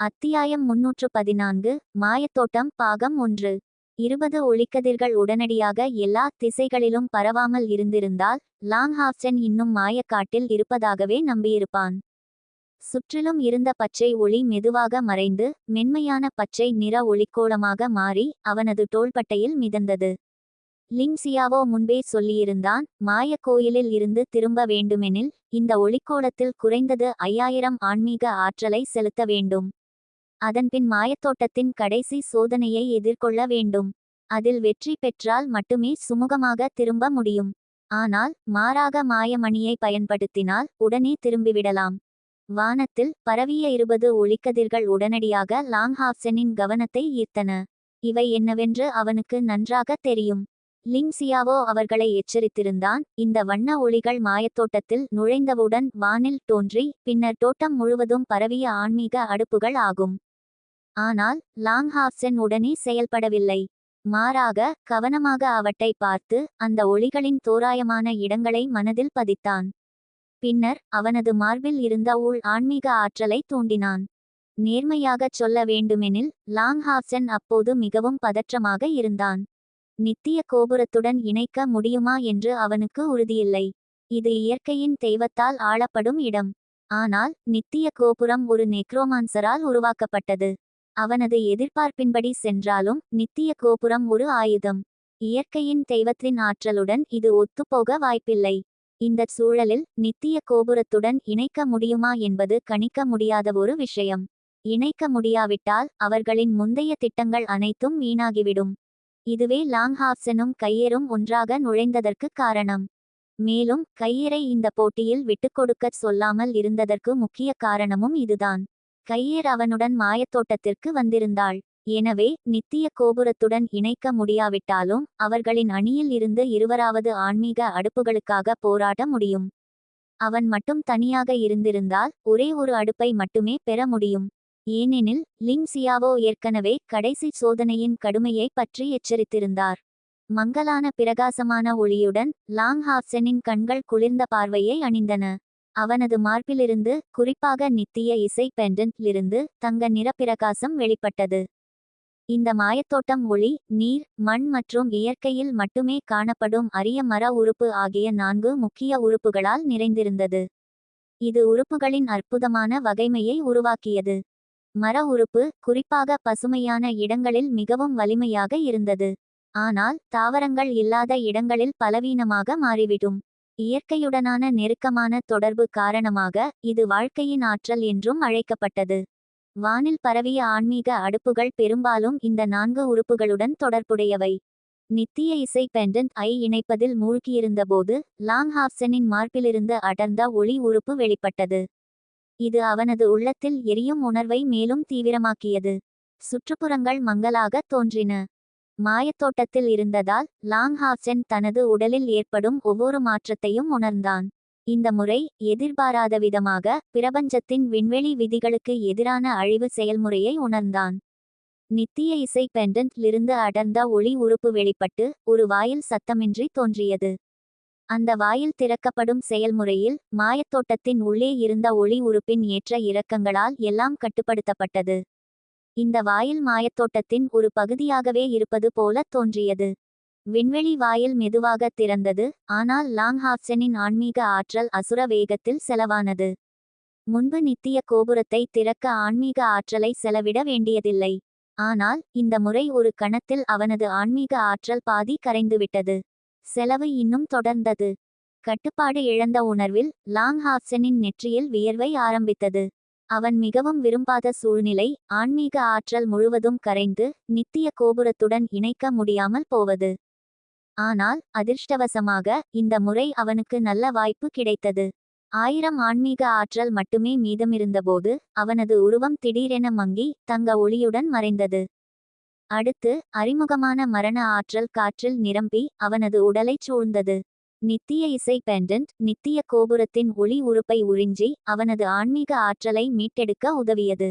அத்தியாயம் முன்னூற்று பதினான்கு மாயத்தோட்டம் பாகம் ஒன்று. இருபது ஒளிக்கதிர்கள் உடனடியாக எல்லா திசைகளிலும் பரவாமல் இருந்திருந்தால் லாங்ஹாப்சன் இன்னும் மாயக்காட்டில் இருப்பதாகவே நம்பியிருப்பான். சுற்றிலும் இருந்த பச்சை ஒளி மெதுவாக மறைந்து மென்மையான பச்சை நிற ஒளிக்கோளமாக மாறி அவனது தோள்பட்டையில் மிதந்தது. லிங்சியாவோ முன்பே சொல்லியிருந்தான் மாய கோயிலில் இருந்து திரும்ப வேண்டுமெனில் இந்த ஒளிக்கோளத்தில் குறைந்தது ஐயாயிரம் ஆன்மீக ஆற்றலை செலுத்த வேண்டும். அதன்பின் மாயத்தோட்டத்தின் கடைசி சோதனையை எதிர்கொள்ள வேண்டும். அதில் வெற்றி பெற்றால் மட்டுமே சுமூகமாக திரும்ப முடியும். ஆனால் மாறாக மாயமணியை பயன்படுத்தினால் உடனே திரும்பிவிடலாம். வானத்தில் பரவிய இருபது ஒளிக்கதிர்கள் உடனடியாக லாங்ஹாப்சனின் கவனத்தை ஈர்த்தன. இவை என்னவென்று அவனுக்கு நன்றாக தெரியும். லிங்சியாவோ அவர்களை எச்சரித்திருந்தான் இந்த வண்ண ஒளிகள் மாயத்தோட்டத்தில் நுழைந்தவுடன் வானில் தோன்றி பின்னர் தோட்டம் முழுவதும் பரவிய ஆன்மீக அடுப்புகள் ஆகும். ஆனால் லாங்ஹாப்சன் உடனே செயல்படவில்லை. மாறாக கவனமாக அவற்றை பார்த்து அந்த ஒளிகளின் தோராயமான இடங்களை மனதில் பதித்தான். பின்னர் அவனது மார்பில் இருந்த உள் ஆன்மீக ஆற்றலை தூண்டினான். நேர்மையாகச் சொல்ல வேண்டுமெனில் லாங்ஹாப்சன் அப்போது மிகவும் பதற்றமாக இருந்தான். நித்திய கோபுரத்துடன் இணைக்க முடியுமா என்று அவனுக்கு உறுதியில்லை. இது இயற்கையின் தெய்வத்தால் ஆளப்படும் இடம். ஆனால் நித்திய கோபுரம் ஒரு நெக்ரோமான்சரால் உருவாக்கப்பட்டது. அவனது எதிர்பார்ப்பின்படி சென்றாலும் நித்திய கோபுரம் ஒரு ஆயுதம். இயற்கையின் தெய்வத்தின் ஆற்றலுடன் இது ஒத்துப்போக வாய்ப்பில்லை. இந்த சூழலில் நித்திய கோபுரத்துடன் இணைக்க முடியுமா என்பது கணிக்க முடியாத ஒரு விஷயம். இணைக்க முடியாவிட்டால் அவர்களின் முந்தைய திட்டங்கள் அனைத்தும் வீணாகிவிடும். இதுவே லாங்ஹாப்சனும் கையேறும் ஒன்றாக நுழைந்ததற்கு காரணம். மேலும் கையேரை இந்த போட்டியில் விட்டுக்கொடுக்கச் சொல்லாமல் இருந்ததற்கு முக்கிய காரணமும் இதுதான். கையேர் அவனுடன் மாயத்தோட்டத்திற்கு வந்திருந்தாள். எனவே நித்திய கோபுரத்துடன் இணைக்க முடியாவிட்டாலும் அவர்களின் அணியில் இருந்து இருவராவது ஆன்மீக அடுப்புகளுக்காக போராட முடியும். அவன் மட்டும் தனியாக இருந்திருந்தால் ஒரே ஒரு அடுப்பை மட்டுமே பெற முடியும். ஏனெனில் லிங் சியாவோ ஏற்கனவே கடைசி சோதனையின் கடுமையை பற்றி எச்சரித்திருந்தார். மங்கலான பிரகாசமான ஒளியுடன் லாங் ஹாப்சனின் கண்கள் குளிர்ந்த பார்வையை அணிந்தன. அவனது மார்பிலிருந்து குறிப்பாக நித்திய இசை பெண்டன்ட்லிருந்து தங்க நிறப்பிரகாசம் வெளிப்பட்டது. இந்த மாயத்தோட்டம் ஒளி நீர் மண் மற்றும் இயற்கையில் மட்டுமே காணப்படும் அரிய மர உறுப்பு ஆகிய நான்கு முக்கிய உறுப்புகளால் நிறைந்திருந்தது. இது உறுப்புகளின் அற்புதமான வகைமையை உருவாக்கியது. மர உறுப்பு குறிப்பாக பசுமையான இடங்களில் மிகவும் வலிமையாக இருந்தது. ஆனால் தாவரங்கள் இல்லாத இடங்களில் பலவீனமாக மாறிவிடும். இயற்கையுடனான நெருக்கமான தொடர்பு காரணமாக இது வாழ்க்கையின் ஆற்றல் என்றும் அழைக்கப்பட்டது. வானில் பரவிய ஆன்மீக அடுப்புகள் பெரும்பாலும் இந்த நான்கு உறுப்புகளுடன் தொடர்புடையவை. நித்திய இசை பெண்டன்ட் ஐ இணைப்பதில் மூழ்கியிருந்தபோது லாங் ஹாப்சனின் மார்பிலிருந்து அடர்ந்த ஒளி உறுப்பு வெளிப்பட்டது. இது அவனது உள்ளத்தில் எரியும் உணர்வை மேலும் தீவிரமாக்கியது. சுற்றுப்புறங்கள் மங்கலாக தோன்றின. மாயத்தோட்டத்தில் இருந்ததால் லாங்ஹாப்சென் தனது உடலில் ஏற்படும் ஒவ்வொரு மாற்றத்தையும் உணர்ந்தான். இந்த முறை எதிர்பாராத விதமாக பிரபஞ்சத்தின் விண்வெளி விதிகளுக்கு எதிரான அழிவு செயல்முறையை உணர்ந்தான். நித்திய இசை பெண்டன்ட்லிருந்து அடர்ந்த ஒளி உறுப்பு வெளிப்பட்டு ஒரு வாயில் சத்தமின்றி தோன்றியது. அந்த வாயில் திறக்கப்படும் செயல்முறையில் மாயத்தோட்டத்தின் உள்ளே இருந்த ஒளி உறுப்பின் ஏற்ற இறக்கங்களால் எல்லாம் கட்டுப்படுத்தப்பட்டது. இந்த வாயில் மாயத்தோட்டத்தின் ஒரு பகுதியாகவே இருப்பது போல தோன்றியது. விண்வெளி வாயில் மெதுவாக திறந்தது ஆனால் லாங்ஹாப்சனின் ஆன்மீக ஆற்றல் அசுர வேகத்தில் செலவானது. முன்பு நித்திய கோபுரத்தை திறக்க ஆன்மீக ஆற்றலை செலவிட வேண்டியதில்லை. ஆனால் இந்த முறை ஒரு கணத்தில் அவனது ஆன்மீக ஆற்றல் பாதி கரைந்துவிட்டது. செலவு இன்னும் தொடர்ந்தது. கட்டுப்பாடு இழந்த உணர்வில் லாங் ஹாப்சனின் நெற்றியில் வியர்வை ஆரம்பித்தது. அவன் மிகவும் விரும்பாத சூழ்நிலை ஆன்மீக ஆற்றல் முழுவதும் கரைந்து நித்திய கோபுரத்துடன் இணைக்க முடியாமல் போவது. ஆனால் அதிர்ஷ்டவசமாக இந்த முறை அவனுக்கு நல்ல வாய்ப்பு கிடைத்தது. ஆயிரம் ஆன்மீக ஆற்றல் மட்டுமே மீதமிருந்தபோது அவனது உருவம் திடீரென மங்கி தங்க ஒளியுடன் மறைந்தது. அடுத்து அறிமுகமான மரண ஆற்றல் காற்றில் நிரம்பி அவனது உடலைச் சூழ்ந்தது. நித்திய இசை பெண்டன்ட் நித்திய கோபுரத்தின் ஒளி உறுப்பை உறிஞ்சி அவனது ஆன்மீக ஆற்றலை மீட்டெடுக்க உதவியது.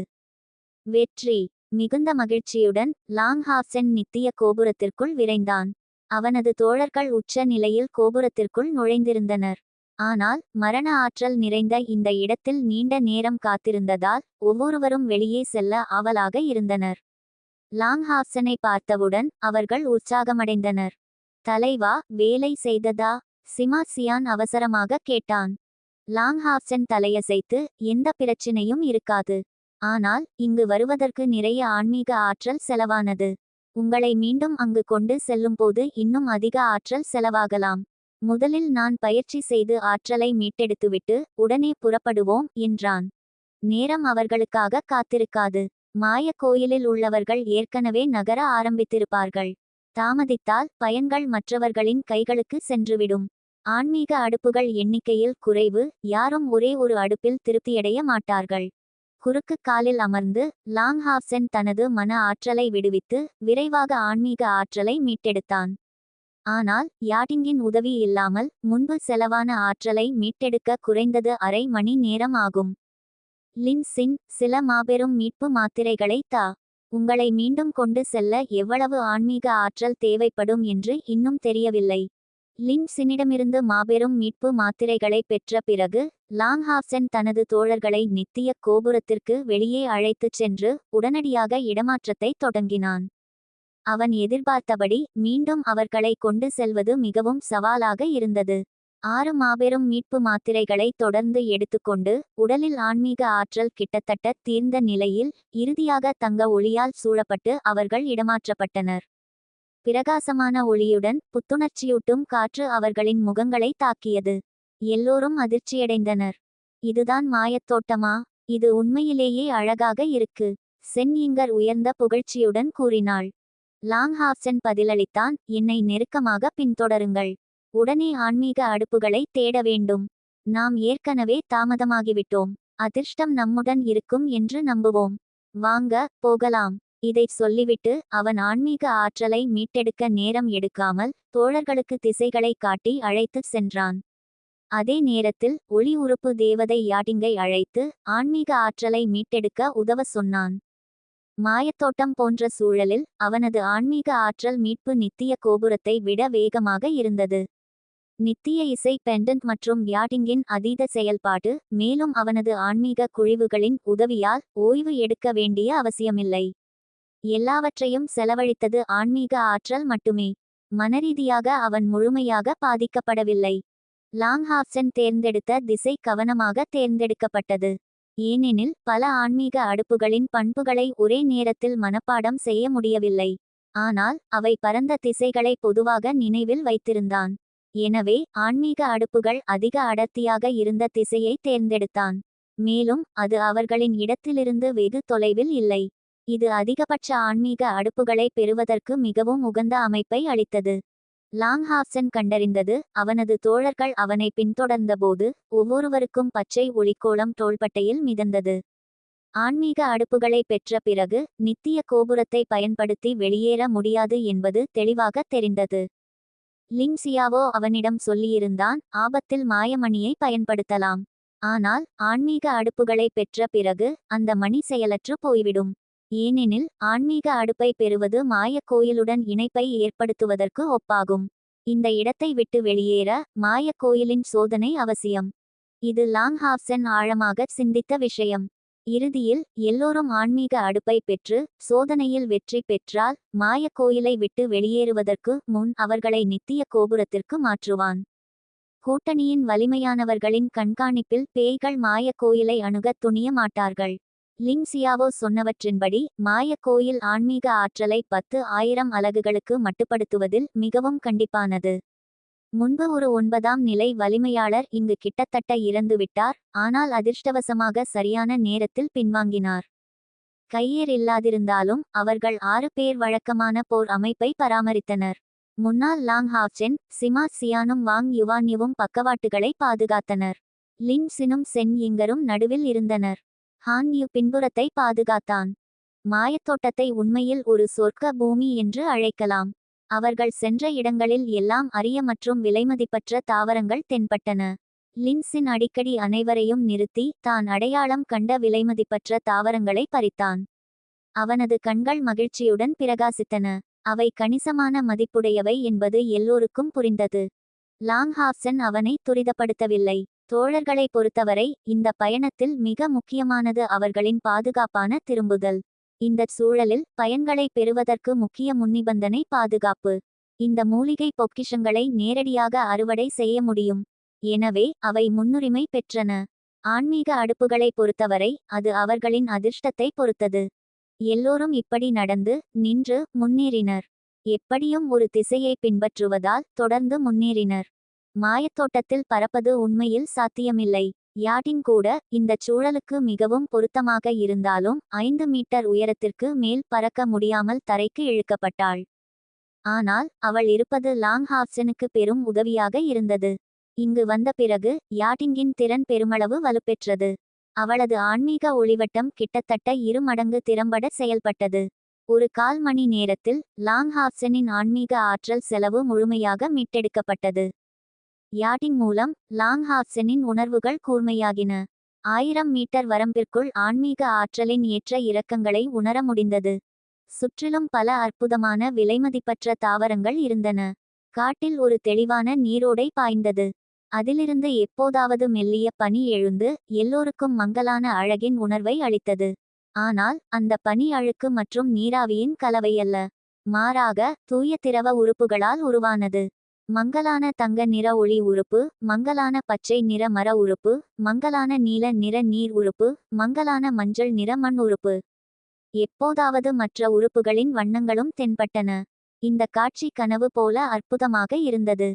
வெற்றி. மிகுந்த மகிழ்ச்சியுடன் லாங் ஹாப்சன் நித்திய கோபுரத்திற்குள் விரைந்தான். அவனது தோழர்கள் உச்ச நிலையில் கோபுரத்திற்குள் நுழைந்திருந்தனர். ஆனால் மரண ஆற்றல் நிறைந்த இந்த இடத்தில் நீண்ட நேரம் காத்திருந்ததால் ஒவ்வொருவரும் வெளியே செல்ல ஆவலாக இருந்தனர். லாங்ஹாப்சனை பார்த்தவுடன் அவர்கள் உற்சாகமடைந்தனர். தலைவா வேலை செய்ததா? சிமாசியான் அவசரமாக கேட்டான். லாங்ஹாப்சன் தலையசைத்து எந்த பிரச்சினையும் இருக்காது. ஆனால் இங்கு வருவதற்கு நிறைய ஆன்மீக ஆற்றல் செலவானது. உங்களை மீண்டும் அங்கு கொண்டு செல்லும்போது இன்னும் அதிக ஆற்றல் செலவாகலாம். முதலில் நான் பயிற்சி செய்து ஆற்றலை மீட்டெடுத்துவிட்டு உடனே புறப்படுவோம் என்றான். நேரம் அவர்களுக்காக காத்திருக்காது. மாய கோயிலில் உள்ளவர்கள் ஏற்கனவே நகர ஆரம்பித்திருப்பார்கள். தாமதித்தால் பயன்கள் மற்றவர்களின் கைகளுக்கு சென்றுவிடும். ஆன்மீக அடுப்புகள் எண்ணிக்கையில் குறைவு யாரும் ஒரே ஒரு அடுப்பில் திருப்தியடைய மாட்டார்கள். குறுக்கு காலில் அமர்ந்து லாங் ஹாப்சன் தனது மன ஆற்றலை விடுவித்து விரைவாக ஆன்மீக ஆற்றலை மீட்டெடுத்தான். ஆனால் யாட்டிங்கின் உதவி இல்லாமல் முன்பு செலவான ஆற்றலை மீட்டெடுக்க குறைந்தது அரை மணி நேரம் ஆகும். லின்சின் சில மாபெரும் மீட்பு மாத்திரைகளை தா. உங்களை மீண்டும் கொண்டு செல்ல எவ்வளவு ஆன்மீக ஆற்றல் தேவைப்படும் என்று இன்னும் தெரியவில்லை. லின்சினிடமிருந்து மாபெரும் மீட்பு மாத்திரைகளை பெற்ற பிறகு லாங்ஹாப்சன் தனது தோழர்களை நித்திய கோபுரத்திற்கு வெளியே அழைத்துச் சென்று உடனடியாக இடமாற்றத்தை தொடங்கினான். அவன் எதிர்பார்த்தபடி மீண்டும் அவர்களை கொண்டு செல்வது மிகவும் சவாலாக இருந்தது. ஆறு மாபெரும் மீட்பு மாத்திரைகளை தொடர்ந்து எடுத்துக்கொண்டு உடலில் ஆன்மீக ஆற்றல் கிட்டத்தட்ட தீர்ந்த நிலையில் இறுதியாக தங்க ஒளியால் சூழப்பட்டு அவர்கள் இடமாற்றப்பட்டனர். பிரகாசமான ஒளியுடன் புத்துணர்ச்சியூட்டும் காற்று அவர்களின் முகங்களை தாக்கியது. எல்லோரும் அதிர்ச்சியடைந்தனர். இதுதான் மாயத்தோட்டமா இது உண்மையிலேயே அழகாக இருக்கு சென் இங்கர் உயர்ந்த புகழ்ச்சியுடன் கூறினாள். லாங்ஹாப்சன் பதிலளித்தான் என்னை நெருக்கமாக பின்தொடருங்கள். உடனே ஆன்மீக அடுப்புகளை தேட வேண்டும். நாம் ஏற்கனவே தாமதமாகிவிட்டோம். அதிர்ஷ்டம் நம்முடன் இருக்கும் என்று நம்புவோம். வாங்க போகலாம். இதைச் சொல்லிவிட்டு அவன் ஆன்மீக ஆற்றலை மீட்டெடுக்க நேரம் எடுக்காமல் தோழர்களுக்கு திசைகளை காட்டி அழைத்துச் சென்றான். அதே நேரத்தில் ஒளி உறுப்பு தேவதை யாடிங்கை அழைத்து ஆன்மீக ஆற்றலை மீட்டெடுக்க உதவ சொன்னான். மாயத்தோட்டம் போன்ற சூழலில் அவனது ஆன்மீக ஆற்றல் மீட்பு நித்திய கோபுரத்தை விட வேகமாக இருந்தது. நித்திய இசை பெண்டன்ட் மற்றும் யாட்டிங்கின் அதீத செயல்பாடு மேலும் அவனது ஆன்மீக குழிவுகளின் உதவியால் ஓய்வு எடுக்க வேண்டிய அவசியமில்லை. எல்லாவற்றையும் செலவழித்தது ஆன்மீக ஆற்றல் மட்டுமே. மனரீதியாக அவன் முழுமையாக பாதிக்கப்படவில்லை. லாங்ஹாப்சன் தேர்ந்தெடுத்த திசை கவனமாக தேர்ந்தெடுக்கப்பட்டது. ஏனெனில் பல ஆன்மீக அடுப்புகளின் பண்புகளை ஒரே நேரத்தில் மனப்பாடம் செய்ய முடியவில்லை. ஆனால் அவை பரந்த திசைகளை பொதுவாக நினைவில் வைத்திருந்தான். எனவே ஆன்மீக அடுப்புகள் அதிக அடர்த்தியாக இருந்த திசையை தேர்ந்தெடுத்தான். மேலும் அது அவர்களின் இடத்திலிருந்து வெகு தொலைவில் இல்லை. இது அதிகபட்ச ஆன்மீக அடுப்புகளை பெறுவதற்கு மிகவும் உகந்த அமைப்பை அளித்தது. லாங்ஹாப்சன் கண்டறிந்தது அவனது தோழர்கள் அவனை பின்தொடர்ந்தபோது ஒவ்வொருவருக்கும் பச்சை ஒளிக்கோளம் தோள்பட்டையில் மிதந்தது. ஆன்மீக அடுப்புகளை பெற்ற பிறகு நித்திய கோபுரத்தை பயன்படுத்தி வெளியேற முடியாது என்பது தெளிவாக தெரிந்தது. லிங்சியாவோ அவனிடம் சொல்லியிருந்தான் ஆபத்தில் மாயமணியை பயன்படுத்தலாம். ஆனால் ஆன்மீக அடுப்புகளை பெற்ற பிறகு அந்த மணி செயலற்று போய்விடும். ஏனெனில் ஆன்மீக அடுப்பை பெறுவது மாயக் கோயிலுடன் இணைப்பை ஏற்படுத்துவதற்கு ஒப்பாகும். இந்த இடத்தை விட்டு வெளியேற மாயக் கோயிலின் சோதனை அவசியம். இது லாங்ஹாப்சன் ஆழமாக சிந்தித்த விஷயம். இறுதியில் எல்லோரும் ஆன்மீக அடுப்பை பெற்று சோதனையில் வெற்றி பெற்றால் மாயக் கோயிலை விட்டு வெளியேறுவதற்கு முன் அவர்களை நித்திய கோபுரத்திற்கு மாற்றுவான். கூட்டணியின் வலிமையானவர்களின் கண்காணிப்பில் பேய்கள் மாயக் கோயிலை அணுகத் துணிய மாட்டார்கள். லிங் சியாவோ சொன்னவற்றின்படி மாயக்கோயில் ஆன்மீக ஆற்றலை பத்து ஆயிரம் அலகுகளுக்கு மட்டுப்படுத்துவதில் மிகவும் கண்டிப்பானது. முன்பு ஒரு ஒன்பதாம் நிலை வலிமையாளர் இங்கு கிட்டத்தட்ட இறந்துவிட்டார் ஆனால் அதிர்ஷ்டவசமாக சரியான நேரத்தில் பின்வாங்கினார். கையேர் இல்லாதிருந்தாலும் அவர்கள் ஆறு பேர் வழக்கமான போர் அமைப்பை பராமரித்தனர். முன்னாள் லாங் ஹாப்சென் சிமா சியானும் வாங் யுவான்யுவும் பக்கவாட்டுகளை பாதுகாத்தனர். லின் சினும் சென் இங்கரும் நடுவில் இருந்தனர். ஹான் யூ பின்புறத்தை பாதுகாத்தான். மாயத்தோட்டத்தை உண்மையில் ஒரு சொர்க்க பூமி என்று அழைக்கலாம். அவர்கள் சென்ற இடங்களில் எல்லாம் அரிய மற்றும் விலைமதிப்பற்ற தாவரங்கள் தென்பட்டன. லின்சின் அடிக்கடி அனைவரையும் நிறுத்தி தான் அடையாளம் கண்ட விலைமதிப்பற்ற தாவரங்களை பறித்தான். அவனது கண்கள் மகிழ்ச்சியுடன் பிரகாசித்தன. அவை கணிசமான மதிப்புடையவை என்பது எல்லோருக்கும் புரிந்தது. லாங்ஹாப்சன் அவனை துரிதப்படுத்தவில்லை. தோழர்களை பொறுத்தவரை இந்த பயணத்தில் மிக முக்கியமானது அவர்களின் பாதுகாப்பான திரும்புதல். இந்த சூழலில் பயன்களை பெறுவதற்கு முக்கிய முன்னிபந்தனை பாதுகாப்பு. இந்த மூலிகை பொக்கிஷங்களை நேரடியாக அறுவடை செய்ய முடியும். எனவே அவை முன்னுரிமை பெற்றன. ஆன்மீக அடுப்புகளை பொறுத்தவரை அது அவர்களின் அதிர்ஷ்டத்தை பொறுத்தது. எல்லோரும் இப்படி நடந்து நின்று முன்னேறினர். எப்படியும் ஒரு திசையை பின்பற்றுவதால் தொடர்ந்து முன்னேறினர். மாயத்தோட்டத்தில் பறப்பது உண்மையில் சாத்தியமில்லை. யாட்டின் கூட இந்தச் சூழலுக்கு மிகவும் பொருத்தமாக இருந்தாலும் ஐந்து மீட்டர் உயரத்திற்கு மேல் பறக்க முடியாமல் தரைக்கு இழுக்கப்பட்டாள். ஆனால் அவள் இருப்பது லாங் ஹாப்சனுக்கு பெரும் உதவியாக இருந்தது. இங்கு வந்த பிறகு யாட்டிங்கின் திறன் பெருமளவு வலுப்பெற்றது. அவளது ஆன்மீக ஒளிவட்டம் கிட்டத்தட்ட இரு மடங்கு திறம்பட செயல்பட்டது. ஒரு கால் மணி நேரத்தில் லாங் ஹாப்சனின் ஆன்மீக ஆற்றல் செலவு முழுமையாக மீட்டெடுக்கப்பட்டது. யாட்டிங் மூலம் லாங் ஹாப்சனின் உணர்வுகள் கூர்மையாகின. ஆயிரம் மீட்டர் வரம்பிற்குள் ஆன்மீக ஆற்றலின் ஏற்ற இறக்கங்களை உணர முடிந்தது. சுற்றிலும் பல அற்புதமான விலைமதிப்பற்ற தாவரங்கள் இருந்தன. காட்டில் ஒரு தெளிவான நீரோடை பாய்ந்தது. அதிலிருந்து எப்போதாவது மெல்லிய பனி எழுந்து எல்லோருக்கும் மங்கலான அழகின் உணர்வை அளித்தது. ஆனால் அந்த பனி அழுக்கு மற்றும் நீராவியின் கலவையல்ல. மாறாக தூய திரவ உறுப்புகளால் உருவானது. மங்கலான தங்க நிற ஒளி உறுப்பு மங்கலான பச்சை நிற மர உறுப்பு மங்கலான நீல நிற நீர் உறுப்பு மங்கலான மஞ்சள் நிற மண் உறுப்பு. எப்போதாவது மற்ற உறுப்புகளின் வண்ணங்களும் தென்பட்டன. இந்த காட்சி கனவு போல அற்புதமாக இருந்தது.